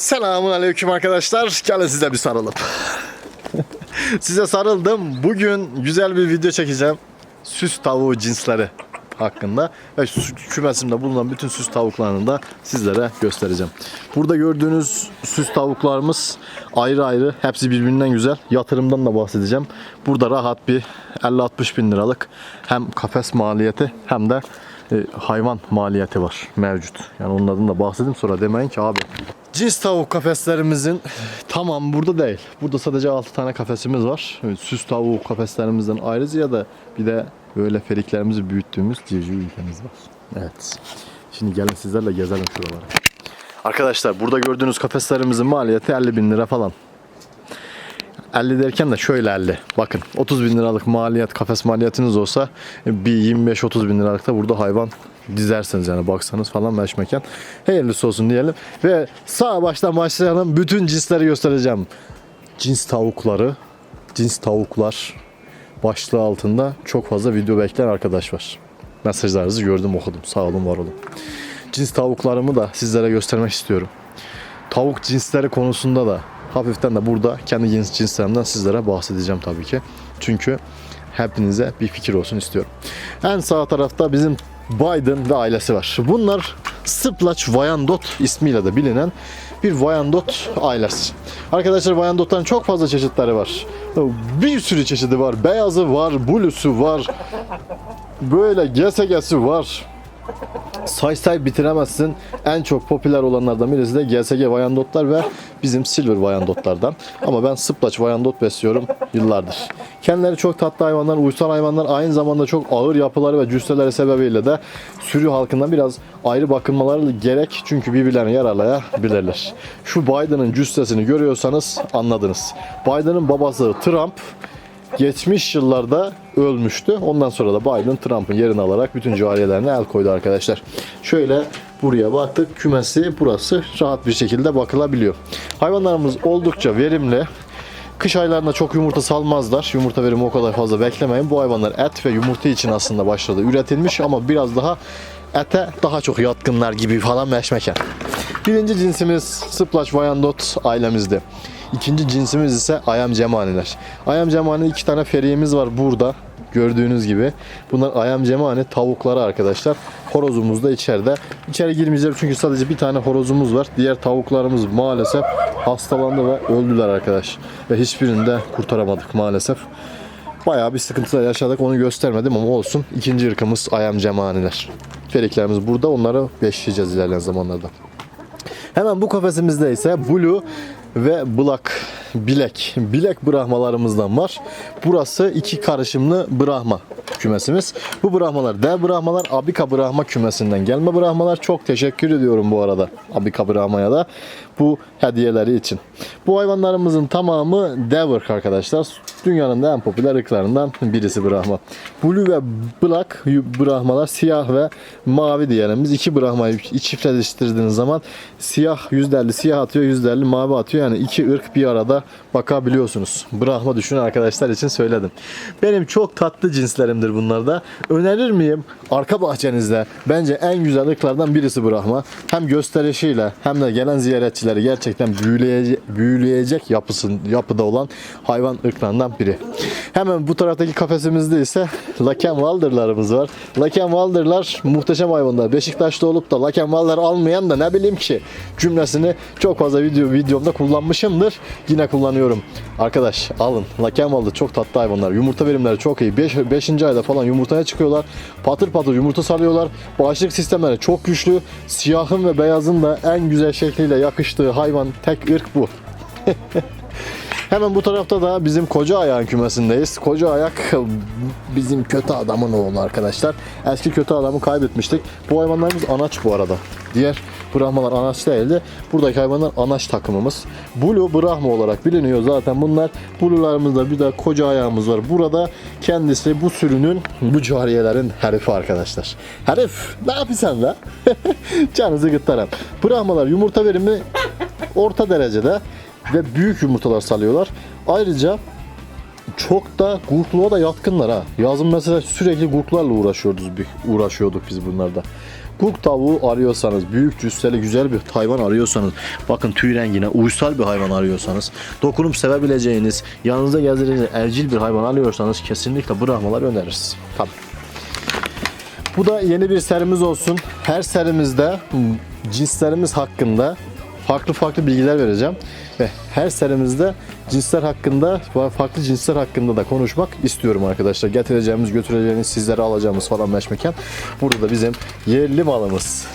Selamun aleyküm arkadaşlar. Gelin size bir sarılıp. size sarıldım. Bugün güzel bir video çekeceğim. Süs tavuğu cinsleri hakkında ve kümesimde bulunan bütün süs tavuklarını da sizlere göstereceğim. Burada gördüğünüz süs tavuklarımız ayrı ayrı. Hepsi birbirinden güzel. Yatırımdan da bahsedeceğim. Burada rahat bir 50-60 bin liralık hem kafes maliyeti hem de e, hayvan maliyeti var mevcut. Yani adını da bahsedeyim sonra demeyin ki abi Cins tavuk kafeslerimizin tamam burada değil. Burada sadece 6 tane kafesimiz var. Evet, Süs tavuk kafeslerimizden ayrıca ya da bir de böyle feriklerimizi büyüttüğümüz civciv ülkemiz var. Evet. Şimdi gelin sizlerle gezelim şuraları. Arkadaşlar burada gördüğünüz kafeslerimizin maliyeti 50 bin lira falan. 50 derken de şöyle 50. Bakın 30 bin liralık maliyet kafes maliyetiniz olsa bir 25-30 bin liralık da burada hayvan dizersiniz yani baksanız falan meş mekan. Hayırlısı olsun diyelim. Ve sağ baştan başlayalım. Bütün cinsleri göstereceğim. Cins tavukları, cins tavuklar başlığı altında çok fazla video bekleyen arkadaş var. Mesajlarınızı gördüm okudum. Sağ olun var olun. Cins tavuklarımı da sizlere göstermek istiyorum tavuk cinsleri konusunda da hafiften de burada kendi cins cinslerimden sizlere bahsedeceğim tabii ki. Çünkü hepinize bir fikir olsun istiyorum. En sağ tarafta bizim Biden ve ailesi var. Bunlar Splash Wyandotte ismiyle de bilinen bir Wyandotte ailesi. Arkadaşlar Wyandotte'ların çok fazla çeşitleri var. Bir sürü çeşidi var. Beyazı var, blue'su var. Böyle GSG'si var say say bitiremezsin. En çok popüler olanlardan birisi de GSG Wyandottlar ve bizim Silver Wyandotlardan. Ama ben Splash Wyandot besliyorum yıllardır. Kendileri çok tatlı hayvanlar, uysal hayvanlar. Aynı zamanda çok ağır yapıları ve cüsseleri sebebiyle de sürü halkından biraz ayrı bakılmaları gerek. Çünkü birbirlerini yaralayabilirler. Şu Biden'ın cüssesini görüyorsanız anladınız. Biden'ın babası Trump geçmiş yıllarda ölmüştü. Ondan sonra da Biden Trump'ın yerini alarak bütün cariyelerine el koydu arkadaşlar. Şöyle buraya baktık. Kümesi burası rahat bir şekilde bakılabiliyor. Hayvanlarımız oldukça verimli. Kış aylarında çok yumurta salmazlar. Yumurta verimi o kadar fazla beklemeyin. Bu hayvanlar et ve yumurta için aslında başladı. Üretilmiş ama biraz daha ete daha çok yatkınlar gibi falan meşmeken. Birinci cinsimiz Splash Wyandotte ailemizde. İkinci cinsimiz ise Ayam Cemaniler. Ayam Cemani iki tane feriyemiz var burada. Gördüğünüz gibi. Bunlar Ayam Cemani tavukları arkadaşlar. Horozumuz da içeride. İçeri girmeyeceğim çünkü sadece bir tane horozumuz var. Diğer tavuklarımız maalesef hastalandı ve öldüler arkadaş. Ve hiçbirini de kurtaramadık maalesef. Bayağı bir sıkıntılar yaşadık onu göstermedim ama olsun. İkinci ırkımız Ayam Cemaniler. Feriklerimiz burada. Onları besleyeceğiz ilerleyen zamanlarda. Hemen bu kafesimizde ise Blue ve Black bilek. Bilek brahmalarımızdan var. Burası iki karışımlı brahma kümesimiz. Bu brahmalar dev brahmalar Abika brahma kümesinden gelme brahmalar. Çok teşekkür ediyorum bu arada Abika brahmaya da bu hediyeleri için. Bu hayvanlarımızın tamamı dev arkadaşlar. Dünyanın en popüler ırklarından birisi brahma. Blue ve Black brahmalar siyah ve mavi diyelim. Biz iki brahmayı çiftleştirdiğiniz zaman siyah %50 siyah atıyor %50 mavi atıyor. Yani iki ırk bir arada bakabiliyorsunuz. Brahma düşünün arkadaşlar için söyledim. Benim çok tatlı cinslerimdir bunlar da. Önerir miyim? Arka bahçenizde bence en güzel ırklardan birisi Brahma. Hem gösterişiyle hem de gelen ziyaretçileri gerçekten büyüleyecek, büyüleyecek yapısın, yapıda olan hayvan ırklarından biri. Hemen bu taraftaki kafesimizde ise Laken Walder'larımız var. Laken Walder'lar muhteşem hayvanlar. Beşiktaş'ta olup da Laken Walder almayan da ne bileyim ki cümlesini çok fazla video videomda kullanmışımdır. Yine kullanıyorum. Arkadaş alın. Laken Walder çok tatlı hayvanlar. Yumurta verimleri çok iyi. 5. ayda falan yumurtaya çıkıyorlar. Patır patır yumurta salıyorlar. Bağışıklık sistemleri çok güçlü. Siyahın ve beyazın da en güzel şekliyle yakıştığı hayvan tek ırk bu. Hemen bu tarafta da bizim koca ayağın kümesindeyiz. Koca ayak bizim kötü adamın oğlu arkadaşlar. Eski kötü adamı kaybetmiştik. Bu hayvanlarımız anaç bu arada. Diğer Brahmalar anaç değildi. Buradaki hayvanlar anaç takımımız. Blue Brahma olarak biliniyor zaten bunlar. Blue'larımızda bir de koca ayağımız var. Burada kendisi bu sürünün, bu cariyelerin herifi arkadaşlar. Herif ne yapıyorsun la? Canınızı gıtlarım. Brahmalar yumurta verimi orta derecede ve büyük yumurtalar salıyorlar. Ayrıca çok da gurkluğa da yatkınlar ha. Yazın mesela sürekli gurklarla uğraşıyoruz, uğraşıyorduk biz bunlarda. Kuk tavuğu arıyorsanız, büyük cüsseli güzel bir hayvan arıyorsanız, bakın tüy rengine uysal bir hayvan arıyorsanız, dokunup sevebileceğiniz, yanınızda gezdireceğiniz evcil bir hayvan arıyorsanız kesinlikle bırakmalar öneririz. Tabii. Bu da yeni bir serimiz olsun. Her serimizde cinslerimiz hakkında farklı farklı bilgiler vereceğim. Ve her serimizde cinsler hakkında, farklı cinsler hakkında da konuşmak istiyorum arkadaşlar. Getireceğimiz, götüreceğimiz, sizlere alacağımız falan meşmeken. Burada da bizim yerli malımız.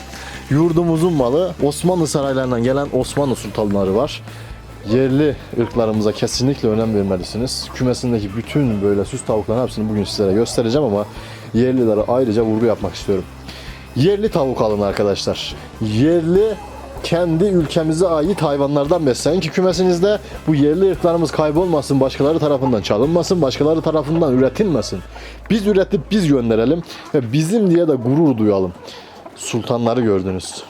Yurdumuzun malı Osmanlı saraylarından gelen Osmanlı sultanları var. Yerli ırklarımıza kesinlikle önem vermelisiniz. Kümesindeki bütün böyle süs tavukların hepsini bugün sizlere göstereceğim ama yerlilere ayrıca vurgu yapmak istiyorum. Yerli tavuk alın arkadaşlar. Yerli kendi ülkemize ait hayvanlardan besleyin ki kümesinizde bu yerli ırklarımız kaybolmasın, başkaları tarafından çalınmasın, başkaları tarafından üretilmesin. Biz üretip biz gönderelim ve bizim diye de gurur duyalım. Sultanları gördünüz.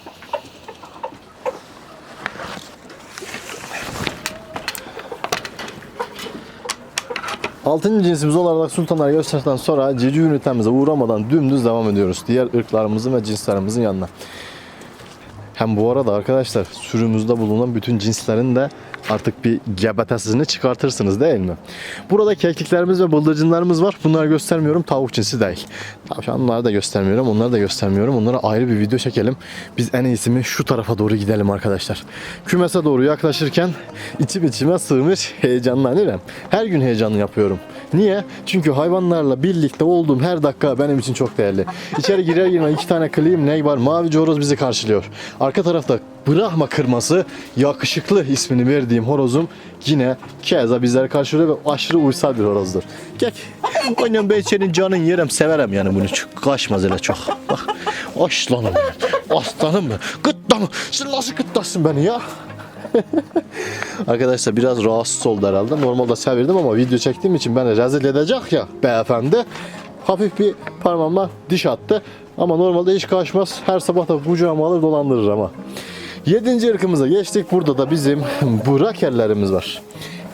Altıncı cinsimiz olarak sultanları gösterdikten sonra cici ünitemize uğramadan dümdüz devam ediyoruz. Diğer ırklarımızın ve cinslerimizin yanına. Hem bu arada arkadaşlar sürümüzde bulunan bütün cinslerin de artık bir gebetesini çıkartırsınız değil mi? Burada kekliklerimiz ve bıldırcınlarımız var. Bunları göstermiyorum. Tavuk cinsi değil. Tavşanları da göstermiyorum. Onları da göstermiyorum. Onlara ayrı bir video çekelim. Biz en iyisi mi şu tarafa doğru gidelim arkadaşlar. Kümese doğru yaklaşırken içim içime sığmış heyecanlanırım. Her gün heyecanlı yapıyorum. Niye? Çünkü hayvanlarla birlikte olduğum her dakika benim için çok değerli. İçeri girer girmez iki tane klim ney var. Mavi horoz bizi karşılıyor. Arka tarafta Brahma kırması yakışıklı ismini verdiğim horozum yine keza bizleri karşılıyor ve aşırı uysal bir horozdur. Gel. Oynan ben canın yerim severim yani bunu çok kaçmaz öyle çok. Bak aslanım benim. Aslanım benim. Gıtlam. Sen nasıl gıtlasın beni ya? Arkadaşlar biraz rahatsız oldu herhalde. Normalde severdim ama video çektiğim için beni rezil edecek ya beyefendi. Hafif bir parmağıma diş attı. Ama normalde hiç kaçmaz. Her sabah da kucağıma alır dolandırır ama. Yedinci ırkımıza geçtik. Burada da bizim brakerlerimiz var.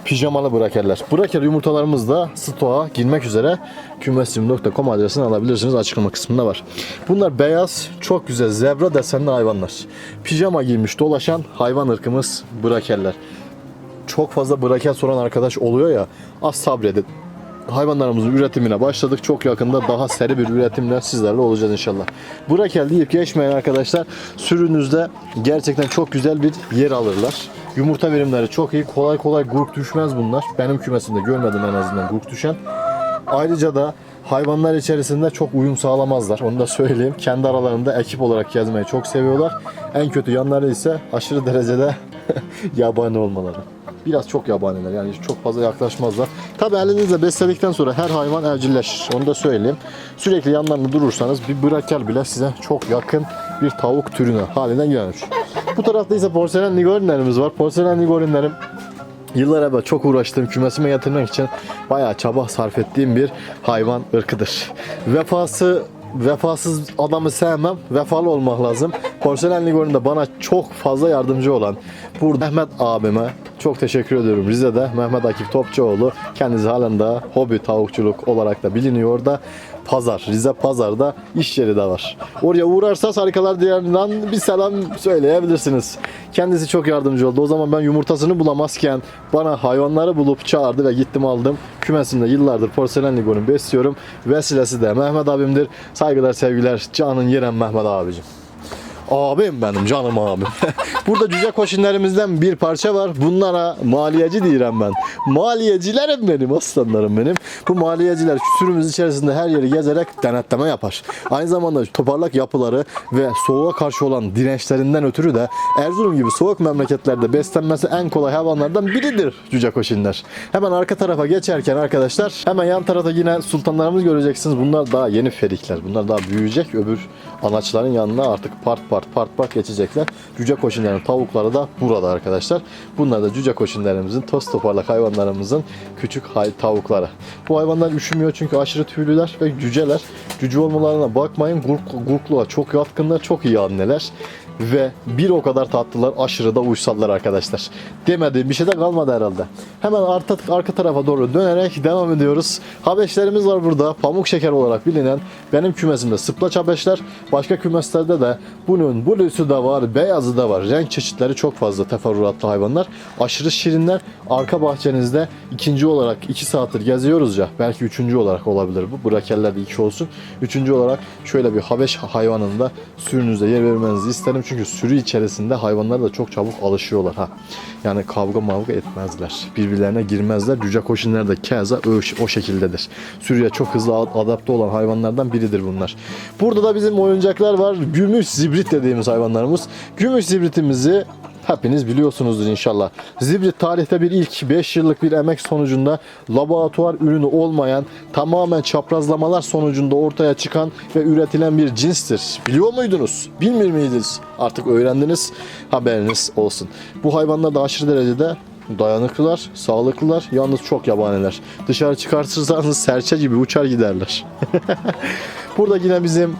Pijamalı brakerler. Braker yumurtalarımız da stoğa girmek üzere kümesim.com adresini alabilirsiniz. Açıklama kısmında var. Bunlar beyaz, çok güzel zebra desenli hayvanlar. Pijama giymiş dolaşan hayvan ırkımız brakerler. Çok fazla braker soran arkadaş oluyor ya. Az sabredin. Hayvanlarımızın üretimine başladık. Çok yakında daha seri bir üretimle sizlerle olacağız inşallah. Brakel deyip geçmeyen arkadaşlar sürünüzde gerçekten çok güzel bir yer alırlar. Yumurta verimleri çok iyi. Kolay kolay gurk düşmez bunlar. Benim kümesimde görmedim en azından gurk düşen. Ayrıca da hayvanlar içerisinde çok uyum sağlamazlar. Onu da söyleyeyim. Kendi aralarında ekip olarak gezmeyi çok seviyorlar. En kötü yanları ise aşırı derecede yabani olmaları. Biraz çok yabaniler yani çok fazla yaklaşmazlar. Tabi elinizle besledikten sonra her hayvan evcilleşir. Onu da söyleyeyim. Sürekli yanlarında durursanız bir brakel bile size çok yakın bir tavuk türüne haline gelir. Bu tarafta ise porselen nigorinlerimiz var. Porselen nigorinlerim Yıllar evvel çok uğraştığım kümesime getirmek için bayağı çaba sarf ettiğim bir hayvan ırkıdır. Vefası vefasız adamı sevmem. Vefalı olmak lazım. Porselen Ligor'unda bana çok fazla yardımcı olan burada Mehmet abime çok teşekkür ediyorum. Rize'de Mehmet Akif Topçuoğlu kendisi halen daha hobi tavukçuluk olarak da biliniyor da Pazar, Rize Pazar'da iş yeri de var. Oraya uğrarsanız Harikalar Diyarı'ndan bir selam söyleyebilirsiniz. Kendisi çok yardımcı oldu. O zaman ben yumurtasını bulamazken bana hayvanları bulup çağırdı ve gittim aldım. Kümesimde yıllardır porselen ligonu besliyorum. Vesilesi de Mehmet abimdir. Saygılar sevgiler canın yeren Mehmet abicim. Abim benim canım abim. Burada cüce koşinlerimizden bir parça var. Bunlara maliyeci diyorum ben. Maliyecilerim benim aslanlarım benim. Bu maliyeciler sürümüz içerisinde her yeri gezerek denetleme yapar. Aynı zamanda toparlak yapıları ve soğuğa karşı olan dirençlerinden ötürü de Erzurum gibi soğuk memleketlerde beslenmesi en kolay hayvanlardan biridir cüce koşinler. Hemen arka tarafa geçerken arkadaşlar hemen yan tarafta yine sultanlarımız göreceksiniz. Bunlar daha yeni ferikler. Bunlar daha büyüyecek. Öbür anaçların yanına artık part part part part geçecekler. Cüce koşinlerin tavukları da burada arkadaşlar. Bunlar da cüce koşinlerimizin toz toparlak hayvanlarımızın küçük tavukları. Bu hayvanlar üşümüyor çünkü aşırı tüylüler ve cüceler. Cüce olmalarına bakmayın. Gurk, gurkluğa çok yatkınlar. Çok iyi anneler. Ve bir o kadar tatlılar aşırı da uysallar arkadaşlar. Demediğim bir şey de kalmadı herhalde. Hemen arka, arka tarafa doğru dönerek devam ediyoruz. Habeşlerimiz var burada. Pamuk şeker olarak bilinen benim kümesimde sıplaç habeşler. Başka kümeslerde de bunun blue'su da var, beyazı da var. Renk çeşitleri çok fazla teferruatlı hayvanlar. Aşırı şirinler. Arka bahçenizde ikinci olarak 2 saattir geziyoruz ya. Belki üçüncü olarak olabilir bu. Bu rakellerde iki olsun. Üçüncü olarak şöyle bir habeş hayvanını da sürünüze yer vermenizi isterim. Çünkü sürü içerisinde hayvanlar da çok çabuk alışıyorlar ha. Yani kavga mavga etmezler. Birbirlerine girmezler. Cüce koşunlar da keza o, şekildedir. Sürüye çok hızlı ad- adapte olan hayvanlardan biridir bunlar. Burada da bizim oyuncaklar var. Gümüş zibrit dediğimiz hayvanlarımız. Gümüş zibritimizi Hepiniz biliyorsunuzdur inşallah. Zibrit tarihte bir ilk 5 yıllık bir emek sonucunda laboratuvar ürünü olmayan tamamen çaprazlamalar sonucunda ortaya çıkan ve üretilen bir cinstir. Biliyor muydunuz? Bilmiyor muydunuz? Artık öğrendiniz. Haberiniz olsun. Bu hayvanlar da aşırı derecede dayanıklılar, sağlıklılar, yalnız çok yabaniler. Dışarı çıkartırsanız serçe gibi uçar giderler. Burada yine bizim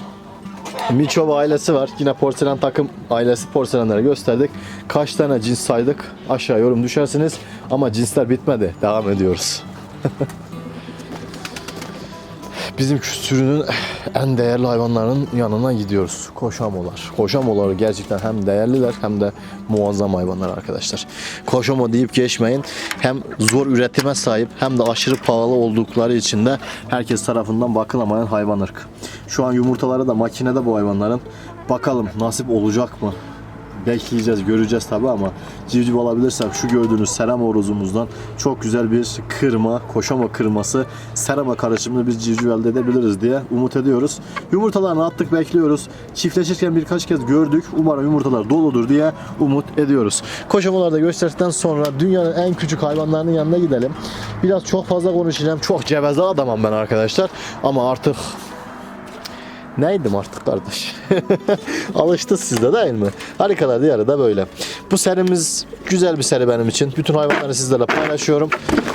Miçova ailesi var. Yine porselen takım ailesi porselenlere gösterdik. Kaç tane cins saydık? Aşağı yorum düşersiniz. Ama cinsler bitmedi. Devam ediyoruz. Bizim sürünün en değerli hayvanlarının yanına gidiyoruz. Koşamolar. Koşamolar gerçekten hem değerliler hem de muazzam hayvanlar arkadaşlar. Koşamo deyip geçmeyin. Hem zor üretime sahip hem de aşırı pahalı oldukları için de herkes tarafından bakılamayan hayvan ırk. Şu an yumurtaları da makinede bu hayvanların. Bakalım nasip olacak mı? bekleyeceğiz, göreceğiz tabi ama civciv alabilirsek şu gördüğünüz serama horozumuzdan çok güzel bir kırma, koşama kırması, serama karışımlı bir civciv elde edebiliriz diye umut ediyoruz. Yumurtalarını attık, bekliyoruz. Çiftleşirken birkaç kez gördük. Umarım yumurtalar doludur diye umut ediyoruz. Koşamaları da gösterdikten sonra dünyanın en küçük hayvanlarının yanına gidelim. Biraz çok fazla konuşacağım. Çok ceveze adamım ben arkadaşlar. Ama artık Neydim artık kardeş? Alıştı sizde değil mi? Harikalar diyarı da böyle. Bu serimiz güzel bir seri benim için. Bütün hayvanları sizlerle paylaşıyorum.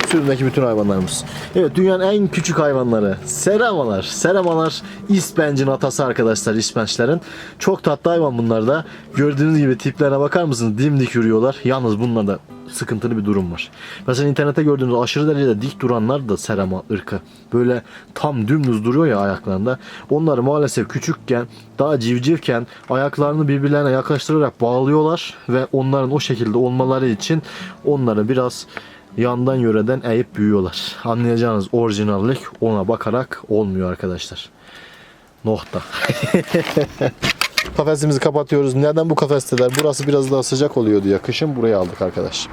Sürümdeki bütün hayvanlarımız. Evet dünyanın en küçük hayvanları. Seramalar. Seramalar ispencin atası arkadaşlar ispençlerin. Çok tatlı hayvan bunlar da. Gördüğünüz gibi tiplerine bakar mısınız? Dimdik yürüyorlar. Yalnız bunlarda sıkıntılı bir durum var. Mesela internette gördüğünüz aşırı derecede dik duranlar da serama ırkı. Böyle tam dümdüz duruyor ya ayaklarında. Onları maalesef küçükken daha civcivken ayaklarını birbirlerine yaklaştırarak bağlıyorlar ve onların o şekilde olmaları için onları biraz yandan yöreden eğip büyüyorlar. Anlayacağınız orijinallik ona bakarak olmuyor arkadaşlar. Nokta. Kafesimizi kapatıyoruz. Neden bu kafesteler? Burası biraz daha sıcak oluyor diye. Kışın buraya aldık arkadaş.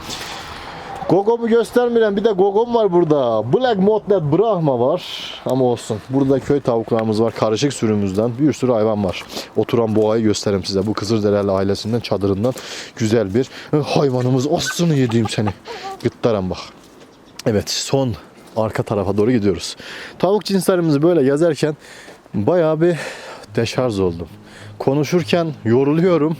Gogo'mu göstermeyen bir de Gogom var burada. Black Motled Brahma var. Ama olsun. Burada köy tavuklarımız var. Karışık sürümüzden. Bir sürü hayvan var. Oturan boğayı göstereyim size. Bu Kızılderili ailesinden çadırından güzel bir hayvanımız. Aslını yediğim seni. Gıttaran bak. Evet son arka tarafa doğru gidiyoruz. Tavuk cinslerimizi böyle gezerken bayağı bir deşarj oldum. Konuşurken yoruluyorum.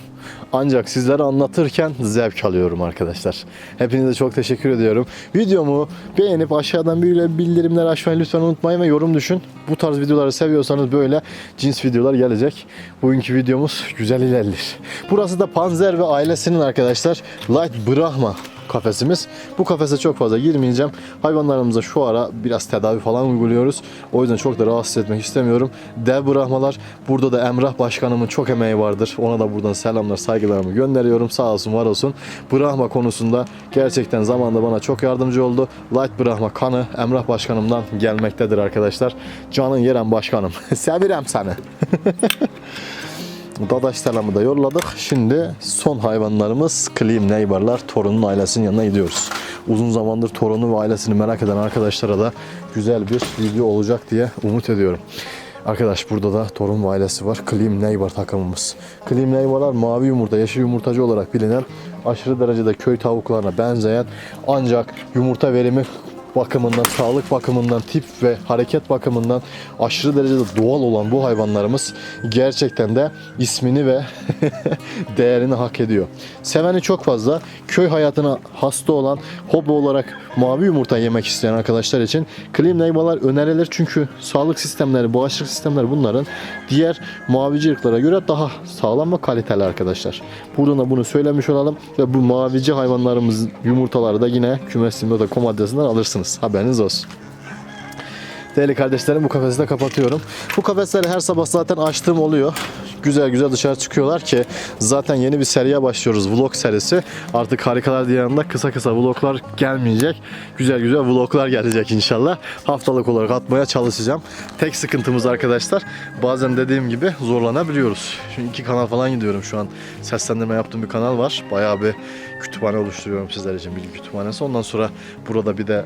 Ancak sizlere anlatırken zevk alıyorum arkadaşlar. Hepinize çok teşekkür ediyorum. Videomu beğenip aşağıdan böyle bildirimler açmayı lütfen unutmayın ve yorum düşün. Bu tarz videoları seviyorsanız böyle cins videolar gelecek. Bugünkü videomuz güzel ilerler. Burası da Panzer ve ailesinin arkadaşlar Light Brahma kafesimiz. Bu kafese çok fazla girmeyeceğim. Hayvanlarımıza şu ara biraz tedavi falan uyguluyoruz. O yüzden çok da rahatsız etmek istemiyorum. Dev Brahmalar. Burada da Emrah Başkanımın çok emeği vardır. Ona da buradan selamlar, saygılarımı gönderiyorum. Sağ olsun, var olsun. Brahma konusunda gerçekten zamanında bana çok yardımcı oldu. Light Brahma kanı Emrah Başkanımdan gelmektedir arkadaşlar. Canın yeren başkanım. Sevirem seni. Dadaş da yolladık. Şimdi son hayvanlarımız Clean Neighbor'lar. Torun'un ailesinin yanına gidiyoruz. Uzun zamandır torunu ve ailesini merak eden arkadaşlara da güzel bir video olacak diye umut ediyorum. Arkadaş burada da torun ve ailesi var. Clean Neighbor takımımız. Clean Neighbor'lar mavi yumurta, yeşil yumurtacı olarak bilinen aşırı derecede köy tavuklarına benzeyen ancak yumurta verimi bakımından, sağlık bakımından, tip ve hareket bakımından aşırı derecede doğal olan bu hayvanlarımız gerçekten de ismini ve değerini hak ediyor. Seveni çok fazla. Köy hayatına hasta olan, hobi olarak mavi yumurta yemek isteyen arkadaşlar için Clean Neymalar önerilir. Çünkü sağlık sistemleri, bağışıklık sistemleri bunların diğer mavici ırklara göre daha sağlam ve kaliteli arkadaşlar. Buradan da bunu söylemiş olalım ve bu mavici hayvanlarımız yumurtaları da yine kümesimde.com adresinden alırsınız. Haberiniz olsun. Değerli kardeşlerim bu kafesi de kapatıyorum. Bu kafesleri her sabah zaten açtığım oluyor. Güzel güzel dışarı çıkıyorlar ki zaten yeni bir seriye başlıyoruz vlog serisi. Artık Harikalar Diyarı'nda kısa kısa vloglar gelmeyecek. Güzel güzel vloglar gelecek inşallah. Haftalık olarak atmaya çalışacağım. Tek sıkıntımız arkadaşlar bazen dediğim gibi zorlanabiliyoruz. Şimdi iki kanal falan gidiyorum şu an. Seslendirme yaptığım bir kanal var. Bayağı bir kütüphane oluşturuyorum sizler için bilgi kütüphanesi. Ondan sonra burada bir de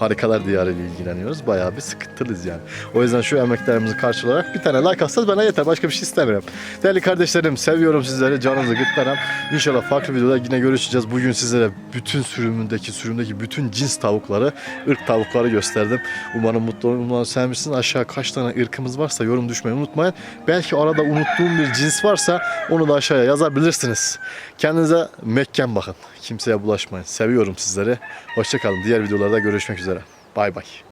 Harikalar Diyarı ile ilgileniyoruz. Bayağı bir sıkıntılıyız yani. O yüzden şu emeklerimizi karşılayarak bir tane like atsanız bana yeter. Başka bir şey istemiyorum. Değerli kardeşlerim seviyorum sizleri. Canınızı gırtlarım. İnşallah farklı videoda yine görüşeceğiz. Bugün sizlere bütün sürümündeki, sürümdeki bütün cins tavukları, ırk tavukları gösterdim. Umarım mutlu umarım sevmişsiniz. Aşağı kaç tane ırkımız varsa yorum düşmeyi unutmayın. Belki arada unuttuğum bir cins varsa onu da aşağıya yazabilirsiniz. Kendinize mekken bakın. Kimseye bulaşmayın. Seviyorum sizleri. Hoşçakalın. Diğer videolarda görüşmek üzere. Bay bay.